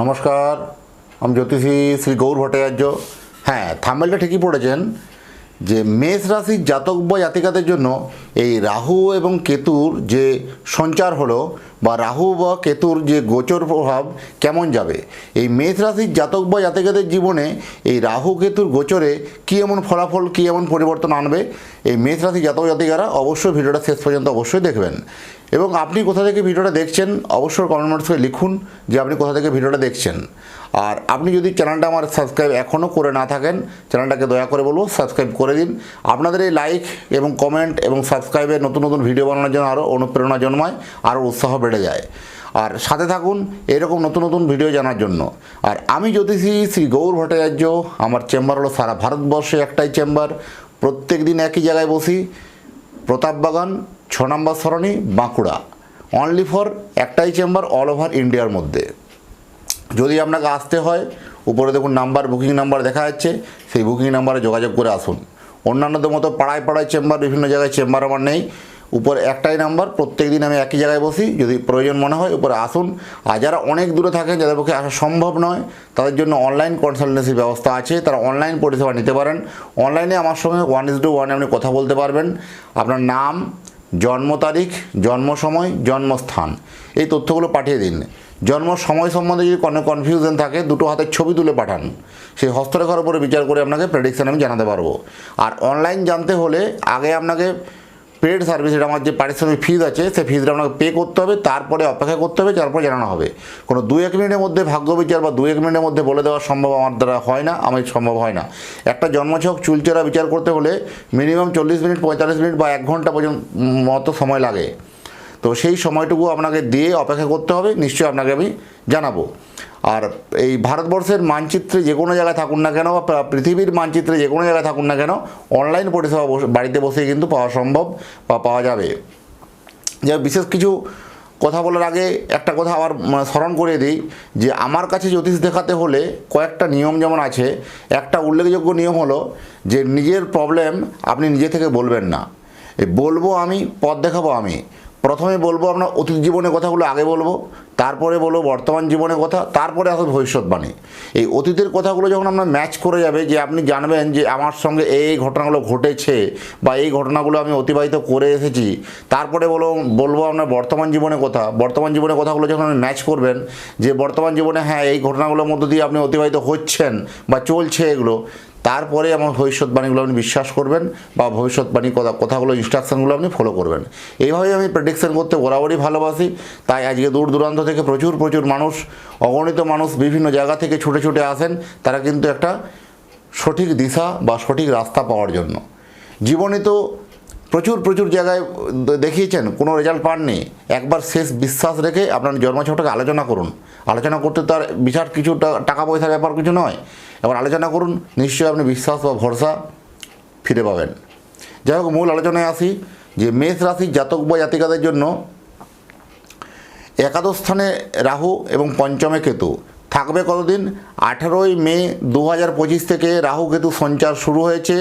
নমস্কার, আমি জ্যোতিষী শ্রী গৌর ভট্টাচার্য। হ্যাঁ থামেলটা ঠিকই পড়েছেন যে মেষ রাশির জাতক বা জাতিকাদের জন্য এই রাহু এবং কেতুর যে সঞ্চার হলো বা রাহু বা কেতুর যে গোচর প্রভাব কেমন যাবে? এই মেষ রাশির জাতক বা জাতিকাদের জীবনে এই রাহু কেতুর গোচরে কী এমন ফলাফল, কী এমন পরিবর্তন আনবে? এই মেষ রাশি জাতক জাতিকারা অবশ্যই ভিডিওটা শেষ পর্যন্ত অবশ্যই দেখবেন। এবং আপনি কোথা থেকে ভিডিওটা দেখছেন, অবশ্যই কমেন্ট বক্সে লিখুন যে আপনি কোথা থেকে ভিডিওটা দেখছেন। আর আপনি যদি চ্যানেলটা আমার সাবস্ক্রাইব এখনও করে না থাকেন, চ্যানেলটাকে দয়া করে বলব সাবস্ক্রাইব করে দিন। আপনাদের এই লাইক এবং কমেন্ট এবং সাবস্ক্রাইবের নতুন নতুন ভিডিও বানানোর জন্য আরও অনুপ্রেরণা জন্মায় আরও উৎসাহ বেড়ে যায়। আর সাথে থাকুন এরকম নতুন নতুন ভিডিও জানার জন্য। আর আমি জ্যোতিষী শ্রী গৌর ভট্টাচার্য, আমার চেম্বার হলো সারা ভারতবর্ষে একটাই চেম্বার। প্রত্যেক দিন একই জায়গায় বসি। প্রতাপবাগান ছ নম্বর সরণি, বাঁকুড়া। অনলি ফর একটাই চেম্বার অল ওভার ইন্ডিয়ার মধ্যে। যদি আপনাকে আসতে হয়, উপরে দেখুন নাম্বার বুকিং নাম্বার দেখা যাচ্ছে, সেই বুকিং নাম্বারে যোগাযোগ করে আসুন। অন্যান্যদের মতো পাড়ায় পাড়ায় চেম্বার, বিভিন্ন জায়গায় চেম্বার আমার নেই। উপর একটাই নাম্বার, প্রত্যেক দিন আমি একই জায়গায় বসি, যদি প্রয়োজন মনে হয় উপরে আসুন। আর যারা অনেক দূরে থাকেন, যাদের পক্ষে আসা সম্ভব নয়, তাদের জন্য অনলাইন কনসালটেন্সির ব্যবস্থা আছে। তারা অনলাইন পরিষেবা নিতে পারেন। অনলাইনে আমার সঙ্গে ওয়ান ইস টু ওয়ানে আপনি কথা বলতে পারবেন। আপনার নাম, জন্ম তারিখ, জন্ম সময়, জন্মস্থান, এই তথ্যগুলো পাঠিয়ে দিন। জন্ম সময় সম্বন্ধে যদি কোনো কনফিউশন থাকে, দুটো হাতের ছবি তুলে পাঠান। সেই হস্তরেখার উপরে বিচার করে আপনাকে প্রেডিকশান আমি জানাতে পারব। আর অনলাইন জানতে হলে আগে আপনাকে পেড সার্ভিস আমার যে পারিশ্রমিক ফিজ আছে, সেই ফিজটা আপনাকে পে করতে হবে, তারপরে অপেক্ষা করতে হবে তারপরে জানানো হবে। কোনো দু এক মিনিটের মধ্যে ভাগ্য বিচার বা দু এক মিনিটের মধ্যে বলে দেওয়া সম্ভব আমার দ্বারা হয় না, আমি সম্ভব হয় না। একটা জন্মছক চুলচেরা বিচার করতে হলে মিনিমাম চল্লিশ মিনিট, পঁয়তাল্লিশ মিনিট বা এক ঘণ্টা পর্যন্ত মতো সময় লাগে। তো সেই সময়টুকু আপনাকে দিয়ে অপেক্ষা করতে হবে, নিশ্চয়ই আপনাকে আমি জানাব। আর এই ভারতবর্ষের মানচিত্রে যে কোনো জায়গায় থাকুন না কেন, বা পৃথিবীর মানচিত্রে যে কোনো জায়গায় থাকুন না কেন অনলাইন পরিষেবা বসে- বাড়িতে বসেই কিন্তু পাওয়া সম্ভব বা পাওয়া যাবে। যা বিশেষ কিছু কথা বলার আগে একটা কথা আবার মানে স্মরণ করে দিই, যে আমার কাছে জ্যোতিষ দেখাতে হলে কয়েকটা নিয়ম যেমন আছে, একটা উল্লেখযোগ্য নিয়ম হলো যে নিজের প্রবলেম আপনি নিজে থেকে বলবেন না। বলব আমি, পথ দেখাবো আমি। প্রথমে বলব আপনার অতীত জীবনের কথাগুলো আগে বলব, তারপরে বলব বর্তমান জীবনের কথা, তারপরে আসবে ভবিষ্যৎবাণী। এই অতীতের কথাগুলো যখন আপনার ম্যাচ করে যাবে, যে আপনি জানবেন যে আমার সঙ্গে এই ঘটনাগুলো ঘটেছে বা এই ঘটনাগুলো আমি অতিবাহিত করে এসেছি, তারপরে বলব বলব আপনার বর্তমান জীবনের কথা। বর্তমান জীবনের কথাগুলো যখন আপনি ম্যাচ করবেন, যে বর্তমান জীবনে হ্যাঁ এই ঘটনাগুলোর মধ্য দিয়ে আপনি অতিবাহিত হচ্ছেন বা চলছে এগুলো তারপরে আমার ভবিষ্যৎবাণীগুলো আপনি বিশ্বাস করবেন বা ভবিষ্যৎবাণী কথা কথাগুলো ইনস্ট্রাকশানগুলো আপনি ফলো করবেন। এইভাবেই আমি প্রেডিকশান করতে বরাবরই ভালোবাসি। তাই আজকে দূর দূরান্ত থেকে প্রচুর প্রচুর মানুষ, অগণিত মানুষ বিভিন্ন জায়গা থেকে ছুটে ছুটে আসেন। তারা কিন্তু একটা সঠিক দিশা বা সঠিক রাস্তা পাওয়ার জন্য। জীবনে তো প্রচুর প্রচুর জায়গায় দেখিয়েছেন, কোনো রেজাল্ট পাননি। একবার শেষ বিশ্বাস রেখে আপনার জন্মছকটাকে আলোচনা করুন। আলোচনা করতে তার বিশাল কিছু টাকা পয়সার ব্যাপার কিছু নয়। এবার আলোচনা করুন, নিশ্চয়ই আপনি বিশ্বাস বা ভরসা ফিরে পাবেন। যাই হোক, মূল আলোচনায় আসি, যে মেষ রাশির জাতক বা জাতিকাদের জন্য একাদশ স্থানে রাহু এবং পঞ্চমে কেতু। থাকবে কতদিন? আঠেরোই মে দু হাজার পঁচিশ থেকে রাহু কেতু সঞ্চার শুরু হয়েছে,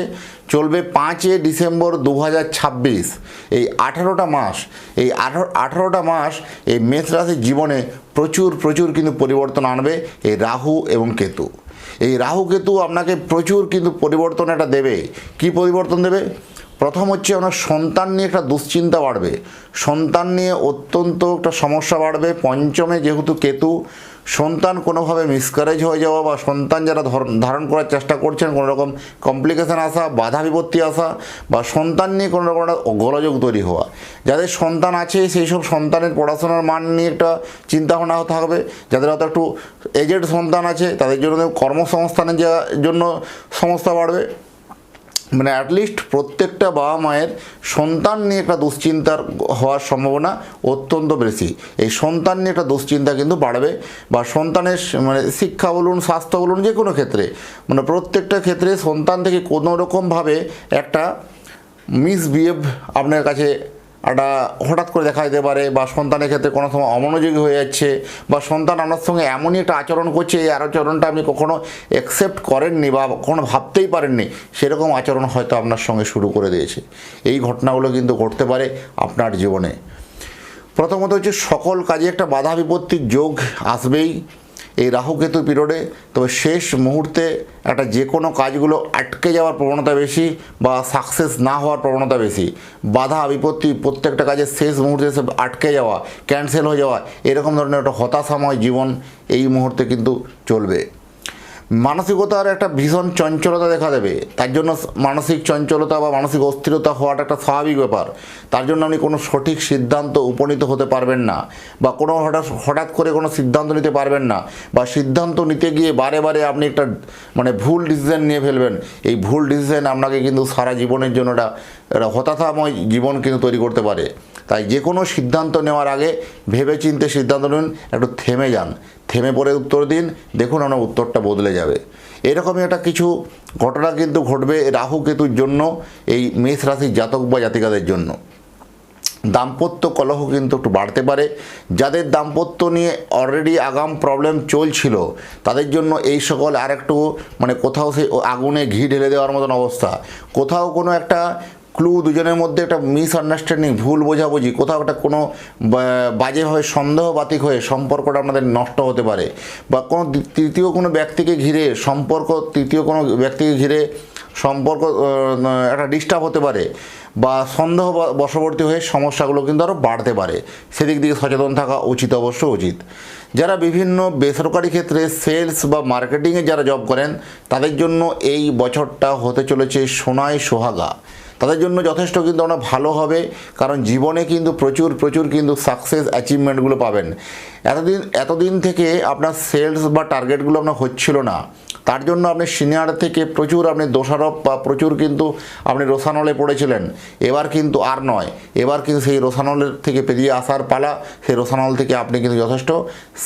চলবে পাঁচে ডিসেম্বর দু হাজার ছাব্বিশ। এই আঠেরোটা মাস, এই আঠারো, আঠেরোটা মাস এই মেষ রাশির জীবনে প্রচুর প্রচুর কিন্তু পরিবর্তন আনবে এই রাহু এবং কেতু। এই রাহু কেতু আপনাকে প্রচুর কিন্তু পরিবর্তন একটা দেবে। কি পরিবর্তন দেবে? প্রথম হচ্ছে আপনার সন্তান নিয়ে একটা দুশ্চিন্তা বাড়বে। সন্তান নিয়ে অত্যন্ত একটা সমস্যা বাড়বে। পঞ্চমে যেহেতু কেতু, সন্তান কোনোভাবে মিসকারেজ হয়ে যাওয়া বা সন্তান যারা ধর- ধারণ করার চেষ্টা করছেন কোনো রকম কমপ্লিকেশান আসা, বাধা বিপত্তি আসা বা সন্তান নিয়ে কোনো রকম একটা গোলযোগ তৈরি হওয়া। যাদের সন্তান আছে, সেই সব সন্তানের পড়াশোনার মান নিয়ে একটা চিন্তাভাবনা থাকবে যাদের হয়তো একটু এজেড সন্তান আছে, তাদের জন্য কর্মসংস্থানের জন্য সমস্যা বাড়বে। মানে অ্যাটলিস্ট প্রত্যেকটা বাবা মায়ের সন্তান নিয়ে একটা দুশ্চিন্তার হওয়ার সম্ভাবনা অত্যন্ত বেশি। এই সন্তান নিয়ে একটা দুশ্চিন্তা কিন্তু বাড়বে বা সন্তানের মানে শিক্ষা বলুন, স্বাস্থ্য বলুন, যে কোনো ক্ষেত্রে। মানে প্রত্যেকটা ক্ষেত্রে সন্তান থেকে কোনো রকমভাবে একটা মিসবিহেভ আপনার কাছে একটা হঠাৎ করে দেখা দিতে পারে, বা সন্তানের ক্ষেত্রে কোনো সময় অমনোযোগী হয়ে যাচ্ছে, বা সন্তান আপনার সঙ্গে এমনই একটা আচরণ করছে, এই আচরণটা আপনি কখনো অ্যাকসেপ্ট করেননি, বা কখনো ভাবতেই পারেননি, সেরকম আচরণ হয়তো আপনার সঙ্গে শুরু করে দিয়েছে। এই ঘটনাগুলো কিন্তু ঘটতে পারে আপনার জীবনে। প্রথমত হচ্ছে সকল কাজে একটা বাধা বিপত্তির যোগ আসবেই। এই রাহুকেতু পিরিয়ডে, তবে শেষ মুহূর্তে একটা যে কোনো কাজগুলো আটকে যাওয়ার প্রবণতা বেশি বা সাকসেস না হওয়ার প্রবণতা বেশি। বাধা, বিপত্তি প্রত্যেকটা কাজের শেষ মুহূর্তে এসে আটকে যাওয়া ক্যান্সেল হয়ে যাওয়া, এরকম ধরনের একটা হতাশাময় জীবন এই মুহূর্তে কিন্তু চলবে। মানসিকতার একটা ভীষণ চঞ্চলতা দেখা দেবে। তার জন্য মানসিক চঞ্চলতা বা মানসিক অস্থিরতা হওয়াটা একটা স্বাভাবিক ব্যাপার। তার জন্য আপনি কোনো সঠিক সিদ্ধান্ত উপনীত হতে পারবেন না বা কোনো হঠাৎ হঠাৎ করে কোনো সিদ্ধান্ত নিতে পারবেন না বা সিদ্ধান্ত নিতে গিয়ে বারে বারে আপনি একটা মানে ভুল ডিসিশন নিয়ে ফেলবেন। এই ভুল ডিসিশন আপনাকে কিন্তু সারা জীবনের জন্য একটা হতাশাময় জীবন কিন্তু তৈরি করতে পারে। তাই যে কোনো সিদ্ধান্ত নেওয়ার আগে ভেবে চিন্তে সিদ্ধান্ত নিন, একটু থেমে যান। থেমে পড়ে উত্তর দিন, দেখুন আপনার উত্তরটা বদলে যাবে। এরকমই একটা কিছু ঘটনা কিন্তু ঘটবে রাহু কেতুর জন্য, এই মেষ রাশির জাতক বা জাতিকাদের জন্য। দাম্পত্য কলহ কিন্তু একটু বাড়তে পারে। যাদের দাম্পত্য নিয়ে অলরেডি আগাম প্রবলেম চলছিল, তাদের জন্য এই সকল আর একটু মানে কোথাও সে আগুনে ঘি ঢেলে দেওয়ার মতন অবস্থা। কোথাও কোনো একটা ক্লু দুজনের মধ্যে একটা মিসআন্ডারস্ট্যান্ডিং ভুল বোঝাবুঝি, কোথাও একটা কোনো বাজেভাবে সন্দেহবাতিক হয়ে সম্পর্কটা আপনাদের নষ্ট হতে পারে। বা কোনো তৃতীয় কোনো ব্যক্তিকে ঘিরে সম্পর্ক, তৃতীয় কোনো ব্যক্তিকে ঘিরে সম্পর্ক একটা ডিস্টার্ব হতে পারে। বা সন্দেহ বশবর্তী হয়ে সমস্যাগুলো কিন্তু আরও বাড়তে পারে। সেদিক দিকে সচেতন থাকা উচিত অবশ্য উচিত। যারা বিভিন্ন বেসরকারি ক্ষেত্রে সেলস বা মার্কেটিংয়ে যারা জব করেন, তাদের জন্য এই বছরটা হতে চলেছে সোনায় সোহাগা। তাদের জন্য যথেষ্ট কিন্তু আমরা ভালো হবে, কারণ জীবনে কিন্তু প্রচুর প্রচুর কিন্তু সাকসেস অ্যাচিভমেন্টগুলো পাবেন। এতদিন এতদিন থেকে আপনার সেলস বা টার্গেটগুলো আপনার হচ্ছিল না। তার জন্য আপনি সিনিয়র থেকে প্রচুর আপনি দোষারোপ বা প্রচুর কিন্তু আপনি রোসানলে পড়েছিলেন। এবার কিন্তু আর নয়। এবার কিন্তু সেই রোসানলের থেকে পেরিয়ে আসার পালা, সেই রোসানল থেকে আপনি কিন্তু যথেষ্ট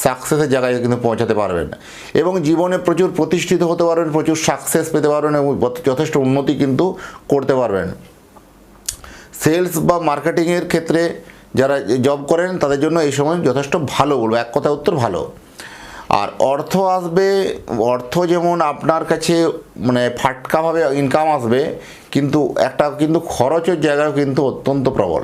সাকসেসের জায়গায় কিন্তু পৌঁছাতে পারবেন। এবং জীবনে প্রচুর প্রতিষ্ঠিত হতে পারবেন, প্রচুর সাকসেস পেতে পারবেন এবং যথেষ্ট উন্নতি কিন্তু করতে পারবেন। সেলস বা মার্কেটিংয়ের ক্ষেত্রে যারা জব করেন, তাদের জন্য এই সময় যথেষ্ট ভালো বলব। এক কথা উত্তর ভালো। আর অর্থ আসবে, অর্থ যেমন আপনার কাছে মানে ফাটকাভাবে ইনকাম আসবে, কিন্তু একটা কিন্তু খরচের জায়গায় কিন্তু অত্যন্ত প্রবল।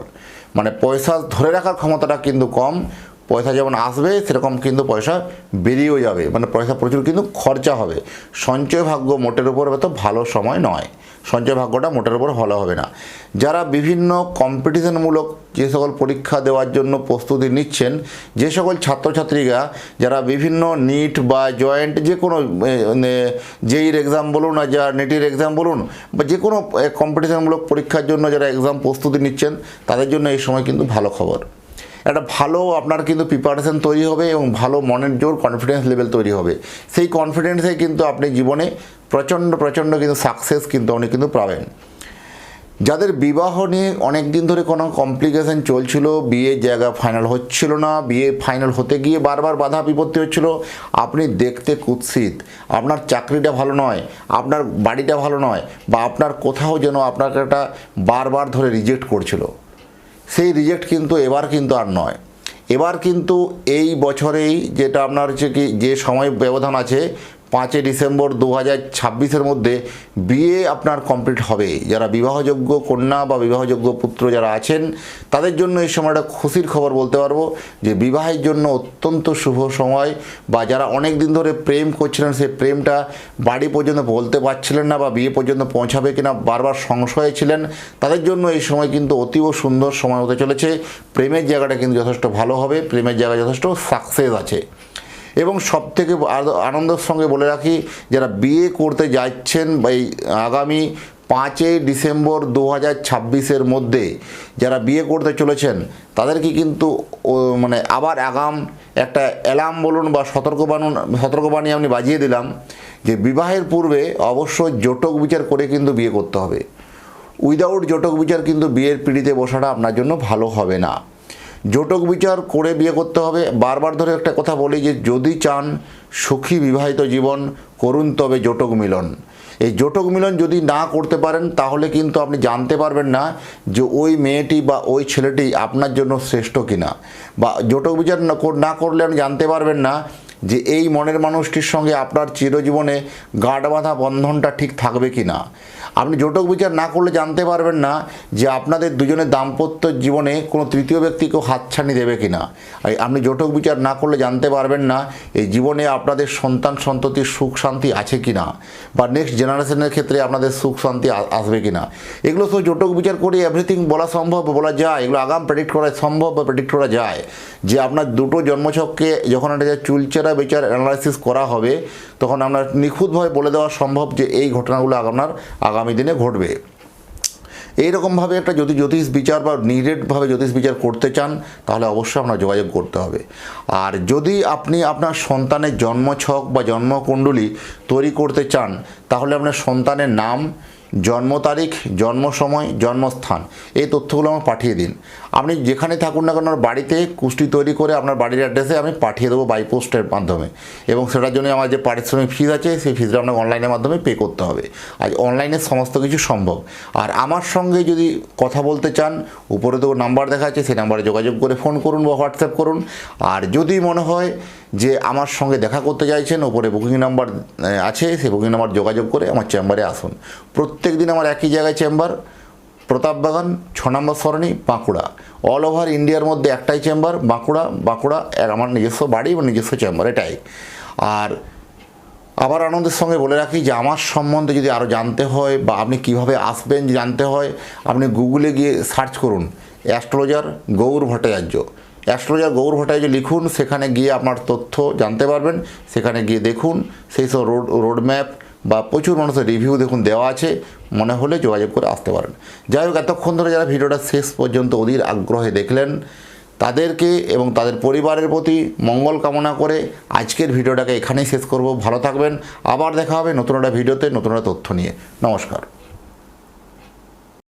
মানে পয়সা ধরে রাখার ক্ষমতাটা কিন্তু কম, পয়সা যেমন আসবে, সেরকম কিন্তু পয়সা বেরিয়েও যাবে। মানে পয়সা প্রচুর কিন্তু খরচা হবে। সঞ্চয় ভাগ্য মোটের উপর তো ভালো সময় নয়। সঞ্চয় ভাগ্যটা মোটের উপর ভালো হবে না। যারা বিভিন্ন কম্পিটিশনমূলক যে সকল পরীক্ষা দেওয়ার জন্য প্রস্তুতি নিচ্ছেন, যে সকল ছাত্রছাত্রীরা, যারা বিভিন্ন নিট বা জয়েন্ট যে কোনো জেইর এক্সাম বলুন আর যা নেটের এক্সাম বলুন, বা যে কোনো কম্পিটিশনমূলক পরীক্ষার জন্য যারা এক্সাম প্রস্তুতি নিচ্ছেন, তাদের জন্য এই সময় কিন্তু ভালো খবর। একটা ভালো আপনার কিন্তু প্রিপারেশন তৈরি হবে এবং ভালো মনের জোর কনফিডেন্স লেভেল তৈরি হবে। সেই কনফিডেন্সে কিন্তু আপনি জীবনে প্রচণ্ড প্রচণ্ড কিন্তু সাকসেস কিন্তু আপনি কিন্তু পাবেন। যাদের বিবাহ নিয়ে অনেক দিন ধরে কোনো কমপ্লিকেশন চলছিল বিয়ের জায়গা ফাইনাল হচ্ছিল না, বিয়ে ফাইনাল হতে গিয়ে বারবার বাধা বিপত্তি হচ্ছিল, আপনি দেখতে কুৎসিত। আপনার চাকরিটা ভালো নয়, আপনার বাড়িটা ভালো নয়, বা আপনার কোথাও যেন আপনাকে একটা বারবার ধরে রিজেক্ট করছিল। সেই রিজেক্ট কিন্তু এবার কিন্তু আর নয়। এবার কিন্তু এই বছরেই যেটা আপনার হচ্ছে কি, যে সময় ব্যবধান আছে পাঁচই ডিসেম্বর দু হাজার ছাব্বিশের মধ্যে বিয়ে আপনার কমপ্লিট হবে। যারা বিবাহযোগ্য কন্যা বা বিবাহযোগ্য পুত্র যারা আছেন, তাদের জন্য এই সময়টা খুশির খবর বলতে পারব যে বিবাহের জন্য অত্যন্ত শুভ সময় বা যারা অনেক দিন ধরে প্রেম করছিলেন, সেই প্রেমটা বাড়ি পর্যন্ত বলতে পারছিলেন না বা বিয়ে পর্যন্ত পৌঁছাবে কিনা, বারবার সংশয়ে ছিলেন, তাদের জন্য এই সময় কিন্তু অতীব সুন্দর সময় হতে চলেছে। প্রেমের জায়গাটা কিন্তু যথেষ্ট ভালো হবে, প্রেমের জায়গায় যথেষ্ট সাকসেস আছে। এবং সব থেকে আনন্দের সঙ্গে বলে রাখি, যারা বিয়ে করতে যাচ্ছেন বা এই আগামী পাঁচই ডিসেম্বর দু হাজার ছাব্বিশের মধ্যে যারা বিয়ে করতে চলেছেন, তাদেরকে কিন্তু মানে আবার আগাম একটা অ্যালার্ম বলুন বা সতর্কবাণী সতর্কবাণী আমি বাজিয়ে দিলাম যে বিবাহের পূর্বে অবশ্যই জটক বিচার করে কিন্তু বিয়ে করতে হবে। উইদাউট জটক বিচার কিন্তু বিয়ের পিড়িতে বসাটা আপনার জন্য ভালো হবে না। জটক বিচার করে বিয়ে করতে হবে। বারবার ধরে একটা কথা বলি যে, যদি চান সুখী বিবাহিত জীবন, করুন তবে জোটক মিলন। এই জোটক মিলন যদি না করতে পারেন, তাহলে কিন্তু আপনি জানতে পারবেন না যে ওই মেয়েটি বা ওই ছেলেটি আপনার জন্য শ্রেষ্ঠ কিনা। বা জোটক বিচার না কর- না করলে আপনি জানতে পারবেন না যে এই মনের মানুষটির সঙ্গে আপনার চিরজীবনে গাঢ় বাঁধা বন্ধনটা ঠিক থাকবে কি না আপনি জোটক বিচার না করলে জানতে পারবেন না যে আপনাদের দুজনের দাম্পত্য জীবনে কোনো তৃতীয় ব্যক্তিকেও হাতছানি দেবে কি না আপনি জোটক বিচার না করলে জানতে পারবেন না এই জীবনে আপনাদের সন্তান সন্ততির সুখ শান্তি আছে কি না বা নেক্সট জেনারেশনের ক্ষেত্রে আপনাদের সুখ শান্তি আসবে কি না এগুলো তো জোটক বিচার করে এভরিথিং বলা সম্ভব, বলা যায়। এগুলো আগাম প্রেডিক্ট করা সম্ভব বা প্রেডিক্ট করা যায়। যে আপনার দুটো জন্মছককে যখন একটা চুলচেরা বিচার অ্যানালাইসিস করা হবে, তখন আপনার নিখুঁতভাবে বলে দেওয়া সম্ভব যে এই ঘটনাগুলো আপনার আগামী দিনে ঘটবে। এইরকমভাবে একটা যদি জ্যোতিষ বিচার বা নিরেটভাবে জ্যোতিষ বিচার করতে চান, তাহলে অবশ্যই আপনার যোগাযোগ করতে হবে। আর যদি আপনি আপনার সন্তানের জন্মছক বা জন্মকুণ্ডলী তৈরি করতে চান, তাহলে আপনার সন্তানের নাম, জন্ম তারিখ, জন্ম সময়, জন্মস্থান, এই তথ্যগুলো আমার পাঠিয়ে দিন। আপনি যেখানে থাকুন না কেন বাড়িতে কুষ্টি তৈরি করে আপনার বাড়ির অ্যাড্রেসে আমি পাঠিয়ে দেবো বাই পোস্টের মাধ্যমে। এবং সেটার জন্য আমার যে পারিশ্রমিক ফিজ আছে, সেই ফিজটা আপনাকে অনলাইনের মাধ্যমে পে করতে হবে। আজ অনলাইনে সমস্ত কিছু সম্ভব। আর আমার সঙ্গে যদি কথা বলতে চান, উপরে তো নাম্বার দেখা আছে, সেই নাম্বারে যোগাযোগ করে ফোন করুন বা হোয়াটসঅ্যাপ করুন। আর যদি মনে হয় যে আমার সঙ্গে দেখা করতে চাইছেন ওপরে বুকিং নাম্বার আছে, সেই বুকিং নাম্বার যোগাযোগ করে আমার চেম্বারে আসুন। প্রত্যেক দিন আমার একই জায়গায় চেম্বার প্রতাপবাগান ছ নম্বর সরণি বাঁকুড়া। অল ওভার ইন্ডিয়ার মধ্যে একটাই চেম্বার বাঁকুড়া বাঁকুড়া আমার নিজস্ব বাড়ি এবং নিজস্ব চেম্বার এটাই। আর আবার আনন্দের সঙ্গে বলে রাখি যে, আমার সম্বন্ধে যদি আরও জানতে হয় বা আপনি কীভাবে আসবেন জানতে হয়, আপনি গুগলে গিয়ে সার্চ করুন, অ্যাস্ট্রোলজার গৌর ভট্টাচার্য। অ্যাস্ট্রোলজার গৌর ভট্টাচার্য লিখুন, সেখানে গিয়ে আপনার তথ্য জানতে পারবেন, সেখানে গিয়ে দেখুন, সেই সব রোড রোড ম্যাপ বা প্রচুর মানুষের রিভিউ দেখুন দেওয়া আছে, মনে হলে যোগাযোগ করে আসতে পারেন। যাই হোক, এতক্ষণ ধরে যারা ভিডিওটা শেষ পর্যন্ত অধীর আগ্রহে দেখলেন, তাদেরকে এবং তাদের পরিবারের প্রতি মঙ্গল কামনা করে আজকের ভিডিওটাকে এখানেই শেষ করব। ভালো থাকবেন, আবার দেখা হবে নতুন একটা ভিডিওতে নতুন একটা তথ্য নিয়ে। নমস্কার।